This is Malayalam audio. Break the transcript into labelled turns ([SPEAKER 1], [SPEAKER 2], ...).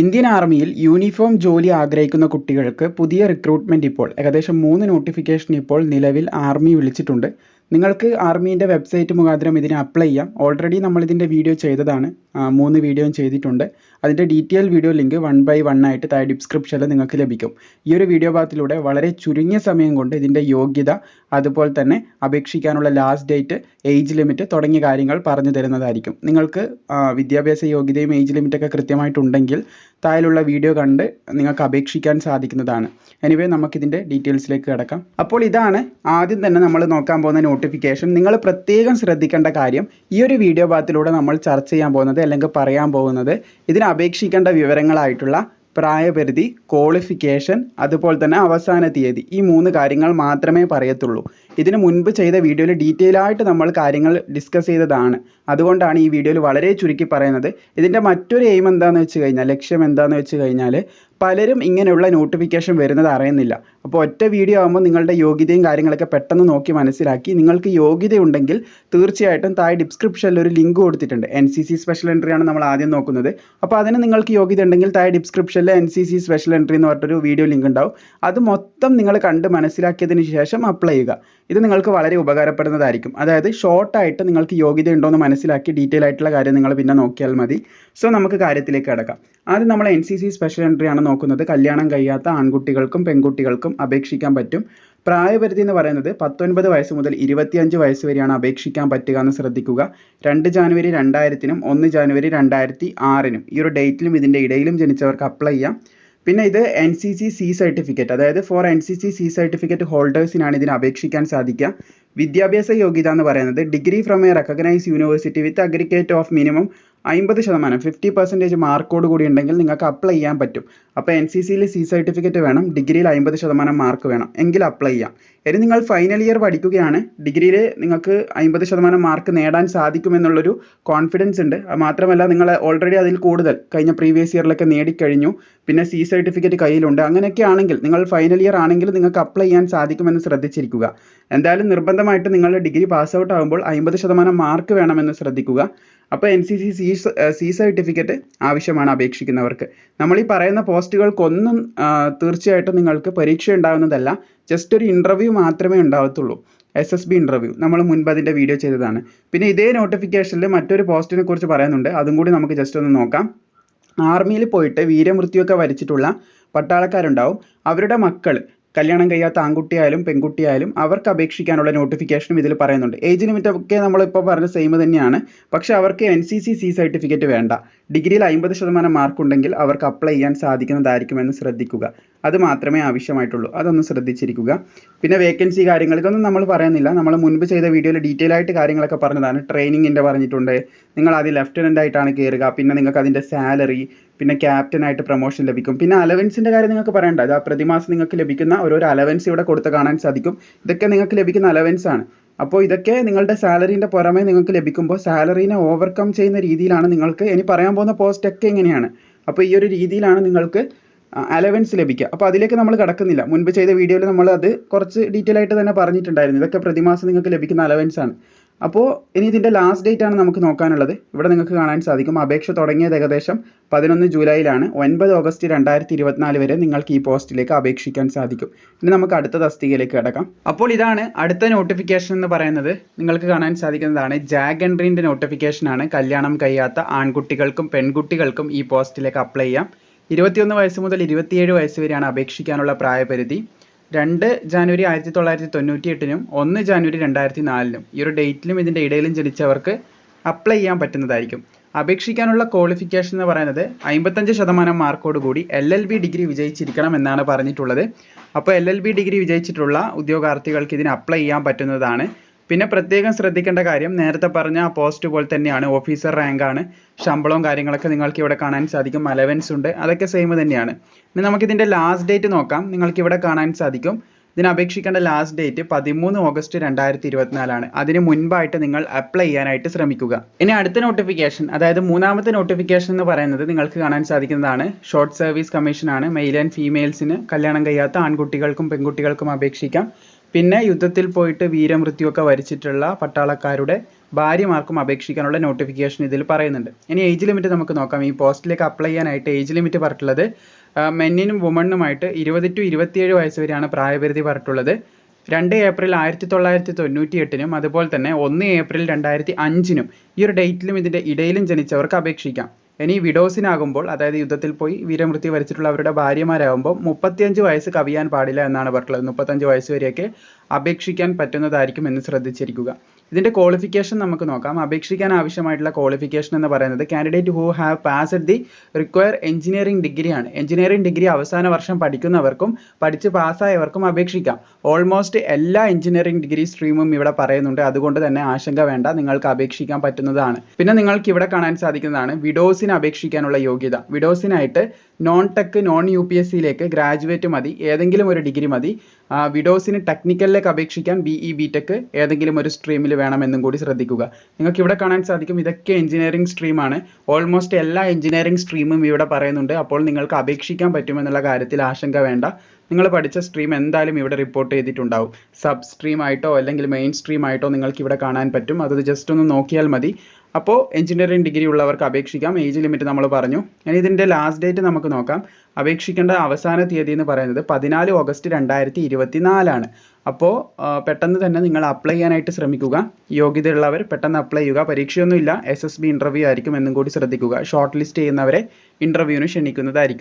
[SPEAKER 1] ഇന്ത്യൻ ആർമിയിൽ യൂണിഫോം ജോലി ആഗ്രഹിക്കുന്ന കുട്ടികൾക്ക് പുതിയ റിക്രൂട്ട്മെന്റ് ഇപ്പോൾ ഏകദേശം മൂന്ന് നോട്ടിഫിക്കേഷൻ ഇപ്പോൾ നിലവിൽ ആർമി വിളിച്ചിട്ടുണ്ട്. നിങ്ങൾക്ക് ആർമീന്റെ വെബ്സൈറ്റ് മുഖാന്തരം ഇതിന് അപ്ലൈ ചെയ്യാം. ഓൾറെഡി നമ്മളിതിന്റെ വീഡിയോ ചെയ്തതാണ്. മൂന്ന് വീഡിയോയും ചെയ്തിട്ടുണ്ട്. അതിന്റെ detail video link one by one ആയിട്ട് താഴെ ഡിസ്ക്രിപ്ഷനിൽ നിങ്ങൾക്ക് ലഭിക്കും. ഈ ഒരു വീഡിയോ ഭാഗത്തിലൂടെ വളരെ ചുരുങ്ങിയ സമയം കൊണ്ട് ഇതിന്റെ യോഗ്യത അതുപോലെ തന്നെ അപേക്ഷിക്കാനുള്ള ലാസ്റ്റ് ഡേറ്റ് ഏജ് ലിമിറ്റ് തുടങ്ങിയ കാര്യങ്ങൾ പറഞ്ഞു തരുന്നതായിരിക്കും. നിങ്ങൾക്ക് വിദ്യാഭ്യാസ യോഗ്യതയും ഏജ് ലിമിറ്റൊക്കെ കൃത്യമായിട്ടുണ്ടെങ്കിൽ താഴെയുള്ള വീഡിയോ കണ്ട് നിങ്ങൾക്ക് അപേക്ഷിക്കാൻ സാധിക്കുന്നതാണ്. എനിവേ നമുക്കിതിന്റെ ഡീറ്റെയിൽസിലേക്ക് കിടക്കാം. അപ്പോൾ ഇതാണ് ആദ്യം തന്നെ നമ്മൾ നോക്കാൻ പോകുന്ന നോട്ടിഫിക്കേഷൻ നിങ്ങൾ പ്രത്യേകം ശ്രദ്ധിക്കേണ്ട കാര്യം ഈ ഒരു വീഡിയോ ഭാഗത്തിലൂടെ നമ്മൾ ചർച്ച ചെയ്യാൻ പോകുന്നത് അല്ലെങ്കിൽ പറയാൻ പോകുന്നത് ഇതിന് അപേക്ഷിക്കേണ്ട വിവരങ്ങളായിട്ടുള്ള പ്രായപരിധി ക്വാളിഫിക്കേഷൻ അതുപോലെ തന്നെ അവസാന തീയതി ഈ മൂന്ന് കാര്യങ്ങൾ മാത്രമേ പറയത്തുള്ളൂ. ഇതിന് മുൻപ് ചെയ്ത വീഡിയോയിൽ ഡീറ്റെയിൽ ആയിട്ട് നമ്മൾ കാര്യങ്ങൾ ഡിസ്കസ് ചെയ്തതാണ്. അതുകൊണ്ടാണ് ഈ വീഡിയോയിൽ വളരെ ചുരുക്കി പറയുന്നത്. ഇതിന്റെ മറ്റൊരു എയിം എന്താണെന്ന് വെച്ച് കഴിഞ്ഞാൽ ലക്ഷ്യം എന്താണെന്ന് വെച്ച് കഴിഞ്ഞാൽ പലരും ഇങ്ങനെയുള്ള നോട്ടിഫിക്കേഷൻ വരുന്നത് അറിയുന്നില്ല. അപ്പോൾ ഒറ്റ വീഡിയോ ആകുമ്പോൾ നിങ്ങളുടെ യോഗ്യതയും കാര്യങ്ങളൊക്കെ പെട്ടെന്ന് നോക്കി മനസ്സിലാക്കി നിങ്ങൾക്ക് യോഗ്യതയുണ്ടെങ്കിൽ തീർച്ചയായിട്ടും താഴെ ഡിസ്ക്രിപ്ഷനിൽ ഒരു ലിങ്ക് കൊടുത്തിട്ടുണ്ട്. N C C special entry ആണ് നമ്മൾ ആദ്യം നോക്കുന്നത്. അപ്പോൾ അതിന് നിങ്ങൾക്ക് യോഗ്യത ഉണ്ടെങ്കിൽ താഴെ ഡിസ്ക്രിപ്ഷനിൽ N C C special entry എന്ന് പറഞ്ഞിട്ടൊരു വീഡിയോ ലിങ്ക് ഉണ്ടാവും. അത് മൊത്തം നിങ്ങൾ കണ്ട് മനസ്സിലാക്കിയതിന് ശേഷം അപ്ലൈ ചെയ്യുക. ഇത് നിങ്ങൾക്ക് വളരെ ഉപകാരപ്പെടുന്നതായിരിക്കും. അതായത് ഷോർട്ടായിട്ട് നിങ്ങൾക്ക് യോഗ്യത ഉണ്ടോ എന്ന് മനസ്സിലാക്കി ഡീറ്റെയിൽ ആയിട്ടുള്ള കാര്യം നിങ്ങൾ പിന്നെ നോക്കിയാൽ മതി. സോ നമുക്ക് കാര്യത്തിലേക്ക് കിടക്കാം. ആദ്യം നമ്മൾ N C C special entry ആണ് നോക്കുന്നത്. കല്യാണം കഴിയാത്ത ആൺകുട്ടികൾക്കും പെൺകുട്ടികൾക്കും അപേക്ഷിക്കാൻ പറ്റും. പ്രായപരിധി എന്ന് പറയുന്നത് പത്തൊൻപത് വയസ്സ് മുതൽ ഇരുപത്തിയഞ്ച് വയസ്സ് വരെയാണ് അപേക്ഷിക്കാൻ പറ്റുക എന്ന് ശ്രദ്ധിക്കുക. രണ്ട് ജാനുവരി രണ്ടായിരത്തിനും ഒന്ന് ജാനുവരി രണ്ടായിരത്തി ആറിനും ഈ ഒരു ഡേറ്റിലും ഇതിന്റെ ഇടയിലും ജനിച്ചവർക്ക് അപ്ലൈ ചെയ്യാം. പിന്നെ ഇത് N C C C certificate അതായത് for N C C C certificate ഹോൾഡേഴ്സിനാണ് ഇതിന് അപേക്ഷിക്കാൻ സാധിക്കുക. വിദ്യാഭ്യാസ യോഗ്യത എന്ന് പറയുന്നത് degree from a recognise university with aggregate of minimum അമ്പത് ശതമാനം ഫിഫ്റ്റി പെർസെന്റേജ് മാർക്കോട് കൂടി ഉണ്ടെങ്കിൽ നിങ്ങൾക്ക് അപ്ലൈ ചെയ്യാൻ പറ്റും. അപ്പോൾ എൻ സി സിയിൽ സി സർട്ടിഫിക്കറ്റ് വേണം ഡിഗ്രിയിൽ അമ്പത് ശതമാനം മാർക്ക് വേണം എങ്കിൽ അപ്ലൈ ചെയ്യാം. ഇനി നിങ്ങൾ ഫൈനൽ ഇയർ പഠിക്കുകയാണ് ഡിഗ്രിയിൽ നിങ്ങൾക്ക് അമ്പത് ശതമാനം മാർക്ക് നേടാൻ സാധിക്കുമെന്നുള്ളൊരു കോൺഫിഡൻസ് ഉണ്ട്. മാത്രമല്ല നിങ്ങൾ ഓൾറെഡി അതിൽ കൂടുതൽ കഴിഞ്ഞ പ്രീവിയസ് ഇയറിലൊക്കെ നേടിക്കഴിഞ്ഞു പിന്നെ സി സർട്ടിഫിക്കറ്റ് കയ്യിലുണ്ട്. അങ്ങനെയൊക്കെ ആണെങ്കിൽ നിങ്ങൾ ഫൈനൽ ഇയർ ആണെങ്കിൽ നിങ്ങൾക്ക് അപ്ലൈ ചെയ്യാൻ സാധിക്കുമെന്ന് ശ്രദ്ധിച്ചിരിക്കുക. എന്തായാലും നിർബന്ധമായിട്ട് നിങ്ങൾ ഡിഗ്രി പാസ് ആകുമ്പോൾ അമ്പത് ശതമാനം മാർക്ക് വേണമെന്ന് ശ്രദ്ധിക്കുക. അപ്പോൾ N C C C C certificate ആവശ്യമാണ് അപേക്ഷിക്കുന്നവർക്ക്. നമ്മൾ ഈ പറയുന്ന പോസ്റ്റുകൾക്കൊന്നും തീർച്ചയായിട്ടും നിങ്ങൾക്ക് പരീക്ഷ ഉണ്ടാകുന്നതല്ല ജസ്റ്റ് ഒരു ഇന്റർവ്യൂ മാത്രമേ ഉണ്ടാവത്തുള്ളൂ. എസ് എസ് ബി ഇന്റർവ്യൂ നമ്മൾ മുൻപ് അതിന്റെ വീഡിയോ ചെയ്തതാണ്. പിന്നെ ഇതേ നോട്ടിഫിക്കേഷനിൽ മറ്റൊരു പോസ്റ്റിനെ കുറിച്ച് പറയുന്നുണ്ട്. അതും കൂടി നമുക്ക് ജസ്റ്റ് ഒന്ന് നോക്കാം. ആർമിയിൽ പോയിട്ട് വീരമൃത്യുവൊക്കെ വരിച്ചിട്ടുള്ള പട്ടാളക്കാരുണ്ടാവും. അവരുടെ മക്കൾ കല്യാണം കഴിയാത്ത ആൺകുട്ടിയായാലും പെൺകുട്ടിയായാലും അവർക്ക് അപേക്ഷിക്കാനുള്ള നോട്ടിഫിക്കേഷനും ഇതിൽ പറയുന്നുണ്ട്. ഏജ് ലിമിറ്റ് ഒക്കെ നമ്മളിപ്പോൾ പറഞ്ഞ സെയിം തന്നെയാണ്. പക്ഷേ അവർക്ക് N C C C certificate വേണ്ട. ഡിഗ്രിയിൽ അമ്പത് ശതമാനം മാർക്ക് ഉണ്ടെങ്കിൽ അവർക്ക് അപ്ലൈ ചെയ്യാൻ സാധിക്കുന്നതായിരിക്കുമെന്ന് ശ്രദ്ധിക്കുക. അത് മാത്രമേ ആവശ്യമായിട്ടുള്ളൂ. അതൊന്ന് ശ്രദ്ധിച്ചിരിക്കുക. പിന്നെ വേക്കൻസി കാര്യങ്ങൾ ഇതൊന്നും നമ്മൾ പറയുന്നില്ല. നമ്മൾ മുൻപ് ചെയ്ത വീഡിയോയിൽ ഡീറ്റെയിൽ ആയിട്ട് കാര്യങ്ങളൊക്കെ പറഞ്ഞതാണ്. ട്രെയിനിങ്ങിന്റെ പറഞ്ഞിട്ടുണ്ട്. നിങ്ങൾ ആദ്യം ലെഫ്റ്റനന്റ് ആയിട്ടാണ് കയറുക പിന്നെ നിങ്ങൾക്ക് അതിന്റെ സാലറി പിന്നെ ക്യാപ്റ്റൻ ആയിട്ട് പ്രൊമോഷൻ ലഭിക്കും. പിന്നെ അലവൻസിന്റെ കാര്യം നിങ്ങൾക്ക് പറയണ്ട. അത് പ്രതിമാസം നിങ്ങൾക്ക് ലഭിക്കുന്ന ഓരോരോ അലവൻസ് ഇവിടെ കൊടുത്ത് കാണാൻ സാധിക്കും. ഇതൊക്കെ നിങ്ങൾക്ക് ലഭിക്കുന്ന അലവൻസ് ആണ്. അപ്പോൾ ഇതൊക്കെ നിങ്ങളുടെ സാലറീന്റെ പുറമെ നിങ്ങൾക്ക് ലഭിക്കുമ്പോൾ സാലറീനെ ഓവർകം ചെയ്യുന്ന രീതിയിലാണ് നിങ്ങൾക്ക് ഇനി പറയാൻ പോകുന്ന പോസ്റ്റ് ഒക്കെ ഇങ്ങനെയാണ്. അപ്പോൾ ഈ ഒരു രീതിയിലാണ് നിങ്ങൾക്ക് അലവൻസ് ലഭിക്കുക. അപ്പോൾ അതിലേക്ക് നമ്മൾ കടക്കുന്നില്ല. മുൻപ് ചെയ്ത വീഡിയോയിൽ നമ്മൾ അത് കുറച്ച് ഡീറ്റെയിൽ ആയിട്ട് തന്നെ പറഞ്ഞിട്ടുണ്ടായിരുന്നു. ഇതൊക്കെ പ്രതിമാസം നിങ്ങൾക്ക് ലഭിക്കുന്ന അലവൻസ് ആണ്. അപ്പോൾ ഇനി ഇതിന്റെ ലാസ്റ്റ് ഡേറ്റ് ആണ് നമുക്ക് നോക്കാനുള്ളത്. ഇവിടെ നിങ്ങൾക്ക് കാണാൻ സാധിക്കും. അപേക്ഷ തുടങ്ങിയത് ഏകദേശം പതിനൊന്ന് ജൂലൈയിലാണ്. ഒൻപത് ഓഗസ്റ്റ് രണ്ടായിരത്തി ഇരുപത്തിനാല് വരെ നിങ്ങൾക്ക് ഈ പോസ്റ്റിലേക്ക് അപേക്ഷിക്കാൻ സാധിക്കും. ഇനി നമുക്ക് അടുത്ത തസ്തികയിലേക്ക് കിടക്കാം. അപ്പോൾ ഇതാണ് അടുത്ത നോട്ടിഫിക്കേഷൻ എന്ന് പറയുന്നത്. നിങ്ങൾക്ക് കാണാൻ സാധിക്കുന്നതാണ്. ജാഗ് എൻട്രീന്റെ നോട്ടിഫിക്കേഷനാണ് കല്യാണം കഴിയാത്ത ആൺകുട്ടികൾക്കും പെൺകുട്ടികൾക്കും ഈ പോസ്റ്റിലേക്ക് അപ്ലൈ ചെയ്യാം. ഇരുപത്തിയൊന്ന് വയസ്സ് മുതൽ ഇരുപത്തിയേഴ് വയസ്സ് വരെയാണ് അപേക്ഷിക്കാനുള്ള പ്രായപരിധി. രണ്ട് ജാനുവരി ആയിരത്തി തൊള്ളായിരത്തി തൊണ്ണൂറ്റി എട്ടിനും ഒന്ന് ജാനുവരി രണ്ടായിരത്തി നാലിനും ഈ ഒരു ഡേറ്റിലും ഇതിന്റെ ഇടയിലും ജനിച്ചവർക്ക് അപ്ലൈ ചെയ്യാൻ പറ്റുന്നതായിരിക്കും. അപേക്ഷിക്കാനുള്ള ക്വാളിഫിക്കേഷൻ എന്ന് പറയുന്നത് അമ്പത്തഞ്ച് ശതമാനം മാർക്കോട് കൂടി എൽ എൽ ബി ഡിഗ്രി വിജയിച്ചിരിക്കണം എന്നാണ് പറഞ്ഞിട്ടുള്ളത്. അപ്പോൾ എൽ എൽ ബി ഡിഗ്രി വിജയിച്ചിട്ടുള്ള ഉദ്യോഗാർത്ഥികൾക്ക് ഇതിന് അപ്ലൈ ചെയ്യാൻ പറ്റുന്നതാണ്. പിന്നെ പ്രത്യേകം ശ്രദ്ധിക്കേണ്ട കാര്യം നേരത്തെ പറഞ്ഞ ആ പോസ്റ്റ് പോലെ തന്നെയാണ് ഓഫീസർ റാങ്ക് ആണ്. ശമ്പളവും കാര്യങ്ങളൊക്കെ നിങ്ങൾക്ക് ഇവിടെ കാണാൻ സാധിക്കും അലവൻസ് ഉണ്ട് അതൊക്കെ സെയിം തന്നെയാണ്. ഇനി നമുക്ക് ഇതിന്റെ ലാസ്റ്റ് ഡേറ്റ് നോക്കാം നിങ്ങൾക്ക് ഇവിടെ കാണാൻ സാധിക്കും. ഇതിന് അപേക്ഷിക്കേണ്ട ലാസ്റ്റ് ഡേറ്റ് പതിമൂന്ന് ഓഗസ്റ്റ് രണ്ടായിരത്തി ഇരുപത്തിനാലാണ് അതിന് മുൻപായിട്ട് നിങ്ങൾ അപ്ലൈ ചെയ്യാനായിട്ട് ശ്രമിക്കുക. ഇനി അടുത്ത നോട്ടിഫിക്കേഷൻ അതായത് മൂന്നാമത്തെ നോട്ടിഫിക്കേഷൻ എന്ന് പറയുന്നത് നിങ്ങൾക്ക് കാണാൻ സാധിക്കുന്നതാണ്. ഷോർട്ട് സർവീസ് കമ്മീഷനാണ് മെയിൽ ആൻഡ് ഫീമെയിൽസിന് കല്യാണം കഴിയാത്ത ആൺകുട്ടികൾക്കും പെൺകുട്ടികൾക്കും അപേക്ഷിക്കാം. പിന്നെ യുദ്ധത്തിൽ പോയിട്ട് വീരമൃത്യുവൊക്കെ വരിച്ചിട്ടുള്ള പട്ടാളക്കാരുടെ ഭാര്യമാർക്കും അപേക്ഷിക്കാനുള്ള നോട്ടിഫിക്കേഷൻ ഇതിൽ പറയുന്നുണ്ട്. ഇനി ഏജ് ലിമിറ്റ് നമുക്ക് നോക്കാം. ഈ പോസ്റ്റിലേക്ക് അപ്ലൈ ചെയ്യാനായിട്ട് ഏജ് ലിമിറ്റ് പറഞ്ഞിട്ടുള്ളത് മെന്നിനും വുമണിനുമായിട്ട് ഇരുപത് ടു ഇരുപത്തിയേഴ് വയസ്സ് വരെയാണ് പ്രായപരിധി പറഞ്ഞിട്ടുള്ളത്. രണ്ട് ഏപ്രിൽ ആയിരത്തി തൊള്ളായിരത്തി തൊണ്ണൂറ്റി എട്ടിനും അതുപോലെ തന്നെ ഒന്ന് ഏപ്രിൽ രണ്ടായിരത്തി അഞ്ചിനും ഈ ഒരു ഡേറ്റിലും ഇതിന്റെ ഇടയിലും ജനിച്ചവർക്ക് അപേക്ഷിക്കാം. ഇനി വിഡോസിനാകുമ്പോൾ അതായത് യുദ്ധത്തിൽ പോയി വീരമൃത്യു വരിച്ചിട്ടുള്ള അവരുടെ ഭാര്യമാരാകുമ്പോൾ മുപ്പത്തിയഞ്ച് വയസ്സ് കവിയാൻ പാടില്ല എന്നാണ് പറഞ്ഞിട്ടുള്ളത്. മുപ്പത്തഞ്ച് വയസ്സ് വരെയൊക്കെ അപേക്ഷിക്കാൻ പറ്റുന്നതായിരിക്കും എന്ന് ശ്രദ്ധിച്ചിരിക്കുക. ഇതിന്റെ ക്വാളിഫിക്കേഷൻ നമുക്ക് നോക്കാം. അപേക്ഷിക്കാൻ ആവശ്യമായിട്ടുള്ള ക്വാളിഫിക്കേഷൻ എന്ന് പറയുന്നത് candidate who have passed the require engineering ഡിഗ്രിയാണ് എഞ്ചിനീയറിംഗ് ഡിഗ്രി അവസാന വർഷം പഠിക്കുന്നവർക്കും പഠിച്ച് പാസ്സായവർക്കും അപേക്ഷിക്കാം. ഓൾമോസ്റ്റ് എല്ലാ എഞ്ചിനീയറിംഗ് ഡിഗ്രി സ്ട്രീമും ഇവിടെ പറയുന്നുണ്ട്. അതുകൊണ്ട് തന്നെ ആശങ്ക വേണ്ട. നിങ്ങൾക്ക് അപേക്ഷിക്കാൻ പറ്റുന്നതാണ്. പിന്നെ നിങ്ങൾക്ക് ഇവിടെ കാണാൻ സാധിക്കുന്നതാണ് വിഡോസിന് അപേക്ഷിക്കാനുള്ള യോഗ്യത. വിഡോസിനായിട്ട് non tech non U P S സിയിലേക്ക് ഗ്രാജുവേറ്റ് മതി. ഏതെങ്കിലും ഒരു ഡിഗ്രി മതി. വിഡോസിന് ടെക്നിക്കലിലേക്ക് അപേക്ഷിക്കാൻ ബി ഇ ബി ടെക് ഏതെങ്കിലും ഒരു സ്ട്രീമിൽ വേണമെന്നും കൂടി ശ്രദ്ധിക്കുക. നിങ്ങൾക്ക് ഇവിടെ കാണാൻ സാധിക്കും ഇതൊക്കെ എഞ്ചിനീയറിംഗ് സ്ട്രീമാണ് ഓൾമോസ്റ്റ് എല്ലാ എഞ്ചിനീയറിംഗ് സ്ട്രീമും ഇവിടെ പറയുന്നുണ്ട്. അപ്പോൾ നിങ്ങൾക്ക് അപേക്ഷിക്കാൻ പറ്റുമെന്നുള്ള കാര്യത്തിൽ ആശങ്ക വേണ്ട. നിങ്ങൾ പഠിച്ച സ്ട്രീം എന്തായാലും ഇവിടെ റിപ്പോർട്ട് ചെയ്തിട്ടുണ്ടാവും. സബ് സ്ട്രീം ആയിട്ടോ അല്ലെങ്കിൽ മെയിൻ സ്ട്രീം ആയിട്ടോ നിങ്ങൾക്ക് ഇവിടെ കാണാൻ പറ്റും. അത് ജസ്റ്റ് ഒന്ന് നോക്കിയാൽ മതി. അപ്പോൾ എഞ്ചിനീയറിംഗ് ഡിഗ്രി ഉള്ളവർക്ക് അപേക്ഷിക്കാം. ഏജ് ലിമിറ്റ് നമ്മൾ പറഞ്ഞു. ഇനി ഇതിന്റെ ലാസ്റ്റ് ഡേറ്റ് നമുക്ക് നോക്കാം. അപേക്ഷിക്കേണ്ട അവസാന തീയതി എന്ന് പറയുന്നത് പതിനാല് ഓഗസ്റ്റ് രണ്ടായിരത്തി ഇരുപത്തി നാലാണ് അപ്പോൾ പെട്ടെന്ന് തന്നെ നിങ്ങൾ അപ്ലൈ ചെയ്യാനായിട്ട് ശ്രമിക്കുക. യോഗ്യതയുള്ളവർ പെട്ടെന്ന് അപ്ലൈ ചെയ്യുക. പരീക്ഷയൊന്നുമില്ല. എസ് എസ് ബി ഇന്റർവ്യൂ ആയിരിക്കും എന്നും കൂടി ശ്രദ്ധിക്കുക. ഷോർട്ട് ലിസ്റ്റ് ചെയ്യുന്നവരെ ഇന്റർവ്യൂവിന് ക്ഷണിക്കുന്നതായിരിക്കും.